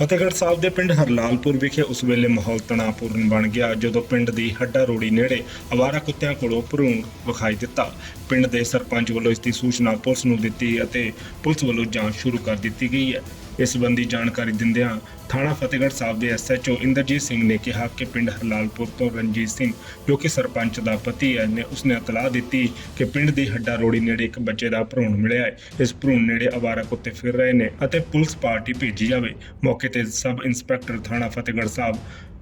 ਫਤਿਹਗੜ੍ਹ ਸਾਹਿਬ ਦੇ ਪਿੰਡ ਹਰਲਾਲਪੁਰ ਵਿਖੇ ਉਸ ਵੇਲੇ ਮਾਹੌਲ ਤਣਾਅਪੂਰਨ ਬਣ ਗਿਆ, ਜਦੋਂ ਪਿੰਡ ਦੀ ਹੱਡਾ ਰੋੜੀ ਨੇੜੇ ਅਵਾਰਾ ਕੁੱਤਿਆਂ ਕੋਲੋਂ ਭਰੂਣ ਵਿਖਾਈ ਦਿੱਤਾ। ਪਿੰਡ ਦੇ ਸਰਪੰਚ ਵੱਲੋਂ ਇਸ ਦੀ ਸੂਚਨਾ ਪੁਲਿਸ ਨੂੰ ਦਿੱਤੀ ਅਤੇ ਪੁਲਿਸ ਵੱਲੋਂ ਜਾਂਚ ਸ਼ੁਰੂ ਕਰ ਦਿੱਤੀ ਗਈ ਹੈ। ਇਸ ਸੰਬੰਧੀ ਜਾਣਕਾਰੀ ਦਿੰਦਿਆਂ ਥਾਣਾ ਫਤਿਹਗੜ੍ਹ ਸਾਹਿਬ ਦੇ ਐਸਐਚਓ ਇੰਦਰਜੀਤ ਸਿੰਘ ਨੇ ਕਿਹਾ ਕਿ ਪਿੰਡ ਹਰਲਾਲਪੁਰ ਤੋਂ ਰਣਜੀਤ ਸਿੰਘ, ਜੋ ਕਿ ਸਰਪੰਚ ਦਾ ਪਤੀ ਹੈ, ਨੇ ਉਸਨੇ ਇਤਲਾਹ ਦਿੱਤੀ ਕਿ ਪਿੰਡ ਦੀ ਹੱਡਾ ਰੋੜੀ ਨੇੜੇ ਇੱਕ ਬੱਚੇ ਦਾ ਭਰੂਣ ਮਿਲਿਆ ਹੈ। ਇਸ ਭਰੂਣ ਨੇੜੇ ਅਵਾਰਾ ਕੁੱਤੇ ਫਿਰ ਰਹੇ ਨੇ ਅਤੇ ਪੁਲਿਸ ਪਾਰਟੀ ਭੇਜੀ ਜਾਵੇ। ਮੌਕੇ ਤੇ ਸਬ ਇੰਸਪੈਕਟਰ ਥਾਣਾ ਫਤਿਹਗੜ੍ਹ ਸਾਹਿਬ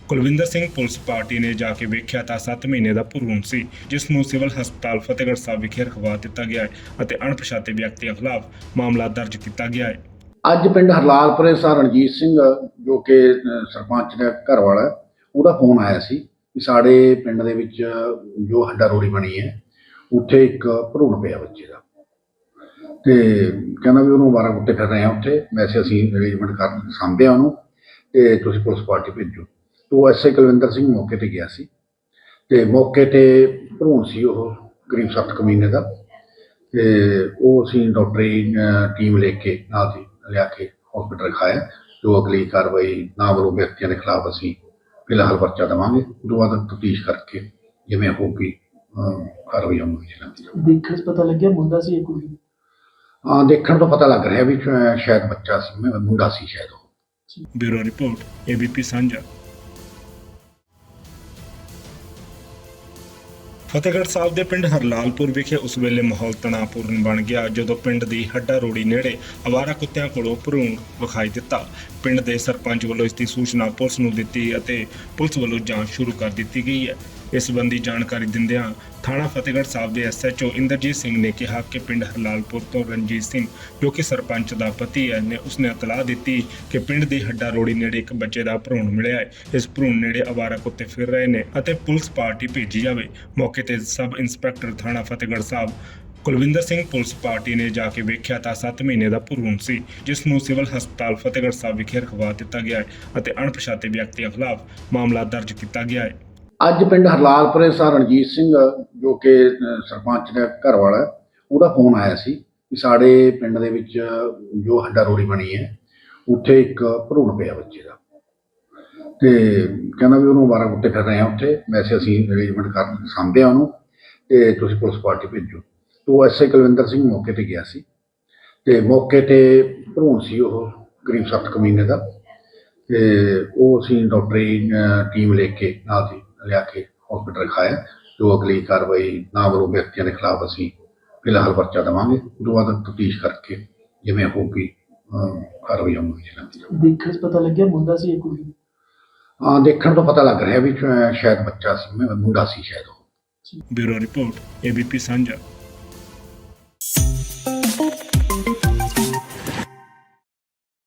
ਕੁਲਵਿੰਦਰ ਸਿੰਘ ਪੁਲਿਸ ਪਾਰਟੀ ਨੇ ਜਾ ਕੇ ਵੇਖਿਆ ਤਾਂ 7 ਮਹੀਨੇ ਦਾ ਭਰੂਣ ਸੀ, ਜਿਸ ਨੂੰ ਸਿਵਲ ਹਸਪਤਾਲ ਫਤਿਹਗੜ੍ਹ ਸਾਹਿਬ ਵਿਖੇ ਰਖਵਾ ਦਿੱਤਾ ਗਿਆ ਹੈ ਅਤੇ ਅਣਪਛਾਤੇ ਵਿਅਕਤੀਆਂ ਖਿਲਾਫ ਮਾਮਲਾ ਦਰਜ ਕੀਤਾ ਗਿਆ ਹੈ। ਅੱਜ ਪਿੰਡ ਹਰਲਾਲਪੁਰੇ ਸਾ ਰਣਜੀਤ ਸਿੰਘ, ਜੋ ਕਿ ਸਰਪੰਚ ਦਾ ਘਰ ਵਾਲਾ ਉਹਦਾ ਫੋਨ ਆਇਆ ਸੀ ਕਿ ਸਾਡੇ ਪਿੰਡ ਦੇ ਵਿੱਚ ਜੋ ਹੱਡਾ ਰੋੜੀ ਬਣੀ ਹੈ, ਉੱਥੇ ਇੱਕ ਭਰੂਣ ਪਿਆ ਬੱਚੇ ਦਾ। ਤੇ ਕਹਿੰਦਾ ਵੀ ਉਹਨੂੰ 12 ਕੁੱਤੇ ਕਰ ਰਹੇ ਆ ਉੱਥੇ। ਵੈਸੇ ਅਸੀਂ ਅਰੇਂਜਮੈਂਟ ਕਰ ਸਾਂਭਿਆ ਉਹਨੂੰ ਤੇ ਤੁਸੀਂ ਪੁਲਿਸ ਪਾਰਟੀ ਭੇਜੋ। ਤੋਂ ਐਸਏ ਕੁਲਵਿੰਦਰ ਸਿੰਘ ਮੌਕੇ ਤੇ ਗਿਆ ਸੀ। ਤੇ ਮੌਕੇ ਤੇ ਭਰੂਣ ਸੀ ਉਹ ਕਰੀਬ 7 ਮਹੀਨੇ ਦਾ। ਤੇ ਉਹ ਅਸੀਂ ਡਾਕਟਰੀ ਟੀਮ ਲੈ ਕੇ ਨਾਲ ਦੀ ਲਿਆ ਕੇ ਹਸਪੀਟਲ ਰਖਾਇਆ। ਜੋ ਅਗਲੀ ਕਾਰਵਾਈ ਨਾਮਰੋ ਵਿਅਕਤੀਆਂ ਦੇ ਖਿਲਾਫ ਅਸੀਂ ਫਿਲਹਾਲ ਪਰਚਾ ਦੇਵਾਂਗੇ। ਉਸ ਤੋਂ ਬਾਅਦ ਤਫਤੀਸ਼ ਕਰਕੇ ਜਿਵੇਂ ਹੋਊਗੀ ਅਹ, ਕਾਰਵਾਈ ਹੋਊਗੀ। ਜਿਹਨਾਂ ਦੀ ਪਤਾ ਲੱਗਿਆ ਮੁੰਡਾ ਸੀ ਇਹ ਕੁੜੀ ਦੇਖਣ ਤੋਂ ਪਤਾ ਲੱਗ ਰਿਹਾ ਵੀ ਸ਼ਾਇਦ ਬੱਚਾ ਸੀ ਮੁੰਡਾ ਸੀ ਸ਼ਾਇਦ ਉਹ। ਬਿਊਰੋ ਰਿਪੋਰਟ, ਏਬੀਪੀ ਸਾਂਝਾ। ਫਤਿਹਗੜ੍ਹ ਸਾਹਿਬ ਦੇ ਪਿੰਡ ਹਰਲਾਲਪੁਰ ਵਿਖੇ ਉਸ ਵੇਲੇ ਮਾਹੌਲ ਤਣਾਅਪੂਰਨ ਬਣ ਗਿਆ, ਜਦੋਂ ਪਿੰਡ ਦੀ ਹੱਡਾ ਰੋੜੀ ਨੇੜੇ ਅਵਾਰਾ ਕੁੱਤਿਆਂ ਕੋਲੋਂ ਭਰੂਣ ਵਿਖਾਈ ਦਿੱਤਾ। ਪਿੰਡ ਦੇ ਸਰਪੰਚ ਵੱਲੋਂ ਇਸ ਦੀ ਸੂਚਨਾ ਪੁਲਿਸ ਨੂੰ ਦਿੱਤੀ ਅਤੇ ਪੁਲਿਸ ਵੱਲੋਂ ਜਾਂਚ ਸ਼ੁਰੂ ਕਰ ਦਿੱਤੀ ਗਈ ਹੈ। ਇਸ ਸੰਬੰਧੀ ਜਾਣਕਾਰੀ ਦਿੰਦਿਆਂ ਥਾਣਾ ਫਤਿਹਗੜ੍ਹ ਸਾਹਿਬ ਦੇ ਐਸਐਚਓ ਇੰਦਰਜੀਤ ਸਿੰਘ ਨੇ ਕਿਹਾ ਕਿ ਪਿੰਡ ਹਰਲਾਲਪੁਰ ਤੋਂ ਰਣਜੀਤ ਸਿੰਘ, ਜੋ ਕਿ ਸਰਪੰਚ ਦਾ ਪਤੀ ਹੈ, ਨੇ ਉਸਨੇ ਇਤਲਾਹ ਦਿੱਤੀ ਕਿ ਪਿੰਡ ਦੀ ਹੱਡਾ ਰੋੜੀ ਨੇੜੇ ਇੱਕ ਬੱਚੇ ਦਾ ਭਰੂਣ ਮਿਲਿਆ ਹੈ। ਇਸ ਭਰੂਣ ਨੇੜੇ ਅਵਾਰਾ ਕੁੱਤੇ ਫਿਰ ਰਹੇ ਨੇ ਅਤੇ ਪੁਲਿਸ ਪਾਰਟੀ ਭੇਜੀ ਜਾਵੇ। ਮੌਕੇ ਤੇ ਸਬ ਇੰਸਪੈਕਟਰ ਥਾਣਾ ਫਤਿਹਗੜ੍ਹ ਸਾਹਿਬ ਕੁਲਵਿੰਦਰ ਸਿੰਘ ਪੁਲਿਸ ਪਾਰਟੀ ਨੇ ਜਾ ਕੇ ਵੇਖਿਆ ਤਾਂ 7 ਮਹੀਨੇ ਦਾ ਭਰੂਣ ਸੀ ਜਿਸ ਨੂੰ ਸਿਵਲ ਹਸਪਤਾਲ ਫਤਿਹਗੜ੍ਹ ਸਾਹਿਬ ਵਿਖੇ ਰਖਵਾ ਦਿੱਤਾ ਗਿਆ ਹੈ ਅਤੇ ਅਣਪਛਾਤੇ ਵਿਅਕਤੀਆਂ ਖਿਲਾਫ ਮਾਮਲਾ ਦਰਜ ਕੀਤਾ ਗਿਆ ਹੈ। ਅੱਜ ਪਿੰਡ ਹਰਲਾਲਪੁਰੇ ਸਾ ਰਣਜੀਤ ਸਿੰਘ ਜੋ ਕਿ ਅਹ, ਸਰਪੰਚ ਦਾ ਘਰ ਵਾਲਾ ਹੈ, ਉਹਦਾ ਫੋਨ ਆਇਆ ਸੀ ਕਿ ਸਾਡੇ ਪਿੰਡ ਦੇ ਵਿੱਚ ਜੋ ਹੱਡਾ ਰੋੜੀ ਬਣੀ ਹੈ ਉੱਥੇ ਇੱਕ ਭਰੂਣ ਪਿਆ ਬੱਚੇ ਦਾ। ਤੇ ਕਹਿੰਦਾ ਵੀ ਉਹਨੂੰ 12 ਕੁੱਤੇ ਫਿਰ ਰਹੇ ਆ ਉੱਥੇ। ਵੈਸੇ ਅਸੀਂ ਅਰੇਂਜਮੈਂਟ ਕਰ ਸਾਂਭਿਆ ਉਹਨੂੰ ਤੇ ਤੁਸੀਂ ਪੁਲਿਸ ਪਾਰਟੀ ਭੇਜੋ। ਤੋਂ ਐਸਏ ਕੁਲਵਿੰਦਰ ਸਿੰਘ ਮੌਕੇ ਤੇ ਗਿਆ ਸੀ। ਤੇ ਮੌਕੇ ਤੇ ਭਰੂਣ ਸੀ ਉਹ ਕਰੀਬ 7 ਮਹੀਨੇ ਦਾ। ਤੇ ਉਹ ਅਸੀਂ ਡਾਕਟਰੀ ਟੀਮ ਲੈ ਕੇ ਨਾਲ ਦੀ ਲਿਆ ਕੇ ਹਸਪੀਟਲ ਰਖਾਇਆ। ਜੋ ਅਗਲੀ ਕਾਰਵਾਈ ਨਾਮਰੋ ਵਿਅਕਤੀਆਂ ਦੇ ਖਿਲਾਫ ਅਸੀਂ ਫਿਲਹਾਲ ਪਰਚਾ ਦੇਵਾਂਗੇ। ਉਸ ਤੋਂ ਬਾਅਦ ਤਫਤੀਸ਼ ਕਰਕੇ ਜਿਵੇਂ ਹੋਊਗੀ ਅਹ, ਕਾਰਵਾਈ ਹੋਊਗੀ ਜਿਹਨਾਂ ਦੀ ਦੇਖਣ 'ਚ ਪਤਾ ਲੱਗਿਆ ਮੁੰਡਾ ਸੀ ਇਹ ਕੁੜੀ। ਦੇਖਣ ਤੋਂ ਪਤਾ ਲੱਗ ਰਿਹਾ ਵੀ ਸ਼ਾਇਦ ਬੱਚਾ ਸੀ ਮੁੰਡਾ ਸੀ ਸ਼ਾਇਦ ਉਹ। ਬਿਊਰੋ ਰਿਪੋਰਟ, ਏਬੀਪੀ ਸਾਂਝਾ।